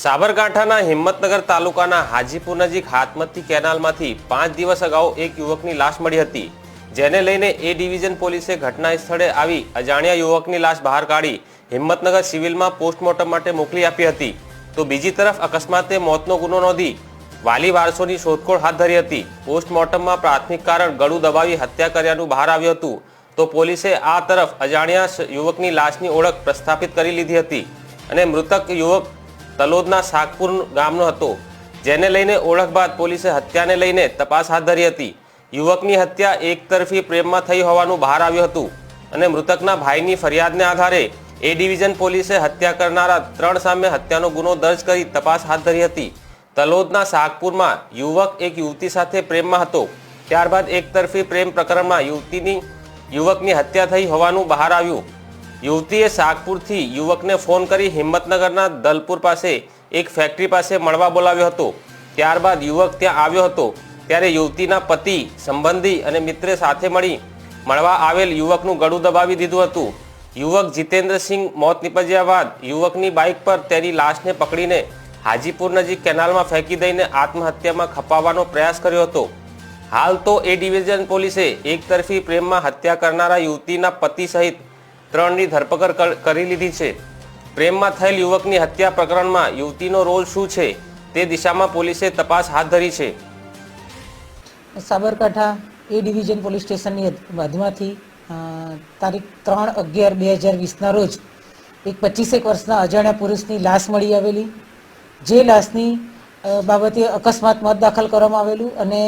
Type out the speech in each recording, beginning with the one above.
સાબરકાંઠાના હિંમતનગર તાલુકાના હાજીપુર નજીક હાથમતી કેનાલમાંથી પાંચ દિવસ અગાઉ એક યુવકની લાશ મળી હતી. જેને લઈને એ ડિવિઝન પોલીસે ઘટના સ્થળે આવી અજાણ્યા યુવકની લાશ બહાર કાઢી હિંમતનગર સિવિલમાં પોસ્ટમોર્ટમ માટે મોકલી આપી હતી. તો બીજી તરફ અકસ્માતે મોતનો ગુનો નોંધી વાલી વારસોની શોધખોળ હાથ ધરી હતી. પોસ્ટમોર્ટમમાં પ્રાથમિક કારણ ગળું દબાવી હત્યા કર્યાનું બહાર આવ્યું હતું. તો પોલીસે આ તરફ અજાણ્યા યુવકની લાશની ઓળખ પ્રસ્થાપિત કરી લીધી હતી. અને મૃતક યુવક તલોદના શાકપુર ગામનો હતો, જેને લઈને ઓળખ બાદ પોલીસે હત્યાને લઈને તપાસ હાથ ધરી હતી. યુવકની હત્યા એકતરફી પ્રેમમાં થઈ હોવાનું બહાર આવ્યું હતું અને મૃતકના ભાઈની ફરિયાદને આધારે એ ડિવિઝન પોલીસે હત્યા કરનારા ત્રણ સામે હત્યાનો ગુનો દર્જ કરી તપાસ હાથ ધરી હતી. તલોદના શાકપુરમાં યુવક એક યુવતી સાથે પ્રેમમાં હતો. ત્યારબાદ એકતરફી પ્રેમ પ્રકરણમાં યુવતીની, યુવકની હત્યા થઈ હોવાનું બહાર આવ્યું. યુવતીએ શાકપુરથી યુવકને ફોન કરી હિંમતનગરના દલપુર પાસે એક ફેક્ટરી પાસે મળવા બોલાવ્યો હતો. ત્યારબાદ યુવક ત્યાં આવ્યો હતો. ત્યારે યુવતીના પતિ, સંબંધી અને મિત્રે સાથે મળી મળવા આવેલ યુવકનું ગળું દબાવી દીધું હતું. યુવક જીતેન્દ્રસિંહ મોત નીપજ્યા બાદ યુવકની બાઇક પર તેની લાશને પકડીને હાજીપુર નજીક કેનાલમાં ફેંકી દઈને આત્મહત્યામાં ખપાવવાનો પ્રયાસ કર્યો હતો. હાલ તો એ ડિવિઝન પોલીસે એકતરફી પ્રેમમાં હત્યા કરનારા યુવતીના પતિ સહિત ત્રણની ધરપકડ કરી લીધી છે. પ્રેમમાં થયેલ યુવકની હત્યા પ્રકરણમાં યુવતીનો રોલ શું છે તે દિશામાં પોલીસે તપાસ હાથ ધરી છે. સાબરકાંઠા એ ડિવિઝન પોલીસ સ્ટેશનની બાદમાંથી તારીખ ત્રણ અગિયાર બે હજાર વીસના રોજ એક પચીસેક વર્ષના અજાણ્યા પુરુષની લાશ મળી આવેલી. જે લાશની બાબતે અકસ્માત મત દાખલ કરવામાં આવેલું અને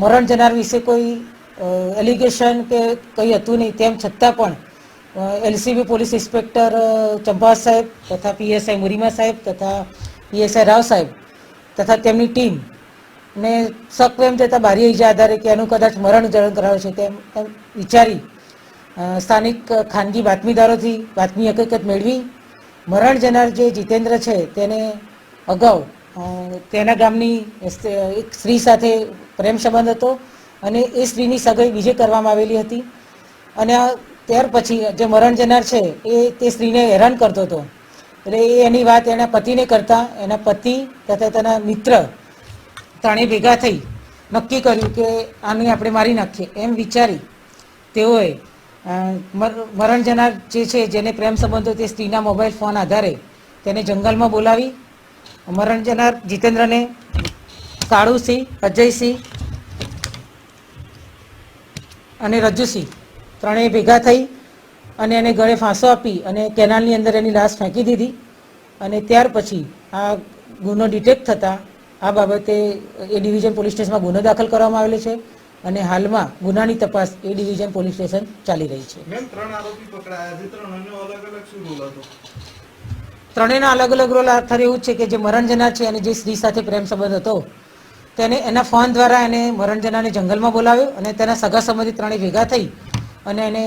મરણ જનાર વિશે કોઈ એલિગેશન કે કંઈ હતું નહીં, તેમ છતાં પણ એલસીબી પોલીસ ઇન્સ્પેક્ટર ચંપા સાહેબ તથા પીએસઆઈ મુરીમા સાહેબ તથા પીએસઆઈ રાવ સાહેબ તથા તેમની ટીમ ને સક્વેમ જતાં બારી ઈજા આધારે કે એનું કદાચ મરણ જરણ કરાવે છે તેમ વિચારી સ્થાનિક ખાનગી બાતમીદારોથી બાતમી હકીકત મેળવી. મરણ જનાર જે જીતેન્દ્ર છે તેને અગાઉ તેના ગામની એક સ્ત્રી સાથે પ્રેમ સંબંધ હતો. અને એ સ્ત્રીની સગાઈ બીજે કરવામાં આવેલી હતી. અને ત્યાર પછી જે મરણ જનાર છે, એ તે સ્ત્રીને હેરાન કરતો હતો. એટલે એ એની વાત એના પતિને કરતા, એના પતિ તથા તેના મિત્ર ત્રણેય ભેગા થઈ નક્કી કર્યું કે આને આપણે મારી નાખીએ. એમ વિચારી તેઓએ મર- મરણ જનાર જે છે, જેને પ્રેમ સંબંધો તે સ્ત્રીના મોબાઈલ ફોન આધારે તેને જંગલમાં બોલાવી. મરણ જનાર જીતેન્દ્રને કાળુસિંહ, અજયસિંહ અને રજુસિંહ ત્રણેય ભેગા થઈ અને એને ગળે ફાંસો આપી અને કેનાલની અંદર એની લાશ ફેંકી દીધી અને ત્યાર પછી આ ગુનો ડિટેક્ટ થતાં આ બાબતે એ ડિવિઝન પોલીસ સ્ટેશનમાં ગુનો દાખલ કરવામાં આવેલો છે અને હાલમાં ગુનાની તપાસ એ ડિવિઝન પોલીસ સ્ટેશન ચાલી રહી છે. ત્રણેયના અલગ અલગ રોલ આધારે એવું જ છે કે જે મરણ જનાર છે અને જે સ્ત્રી સાથે પ્રેમ સંબંધ હતો તેને એના ફોન દ્વારા એને મરણજનાને જંગલમાં બોલાવ્યો અને તેના સગા સંબંધી ત્રણેય ભેગા થઈ અને એને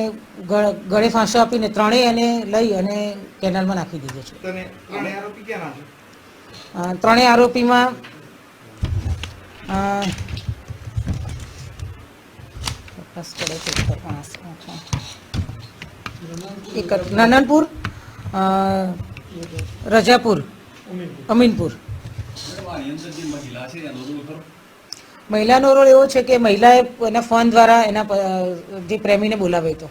ગળે ફાંસો આપીને ત્રણેય એને લઈ અને કેનાલમાં નાખી દીધો છે. ત્રણેય આરોપીમાં ક્યાંના રજાપુર અમીનપુર. મહિલાનો રોલ એવો છે કે મહિલાએ એના ફોન દ્વારા એના જે પ્રેમીને બોલાવ્યો હતો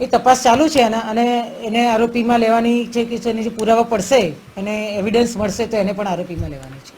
એ તપાસ ચાલુ છે એના, અને એને આરોપીમાં લેવાની છે કે જે પુરાવા પડશે અને એવિડન્સ મળશે તો એને પણ આરોપીમાં લેવાની છે.